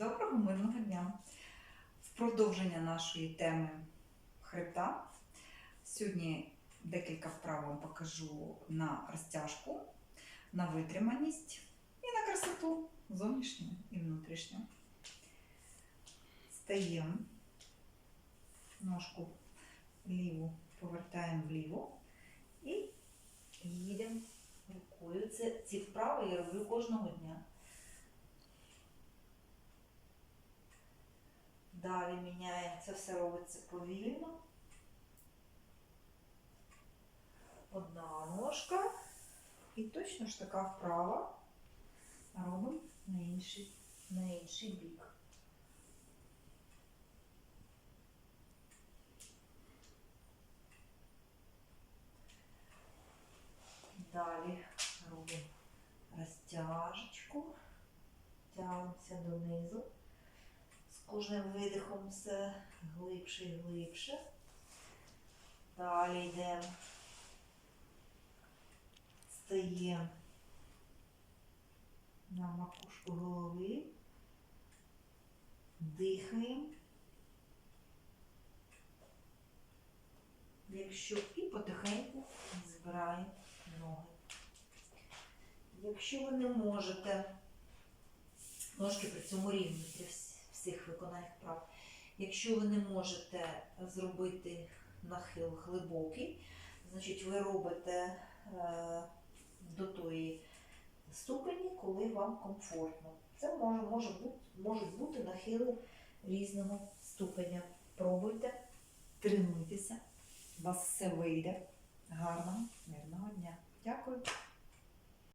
Доброго мирного дня! В продовження нашої теми хребта. Сьогодні декілька вправ вам покажу на розтяжку, на витриманість і на красоту зовнішню і внутрішню. Стаємо, ножку ліву повертаємо вліво і їдемо рукою. Це ці вправи я роблю кожного дня. Далі міняємо, це все робиться повільно. Одна ножка. І точно ж така вправа робимо на інший, на інший бік. Далі робимо розтяжечку, тягнемося донизу. Кожним видихом все глибше і глибше. Далі йдемо. Стаємо на макушку голови. Дихаємо. Якщо і потихеньку збираємо ноги. Якщо ви не можете ножки при цьому рівні для всіх виконань вправ. Якщо ви не можете зробити нахил глибокий, значить ви робите е, до тої ступені, коли вам комфортно. Це може, може бути, можуть бути нахили різного ступеня. Пробуйте, тренуйтеся, у вас все вийде. Гарного, мирного дня. Дякую.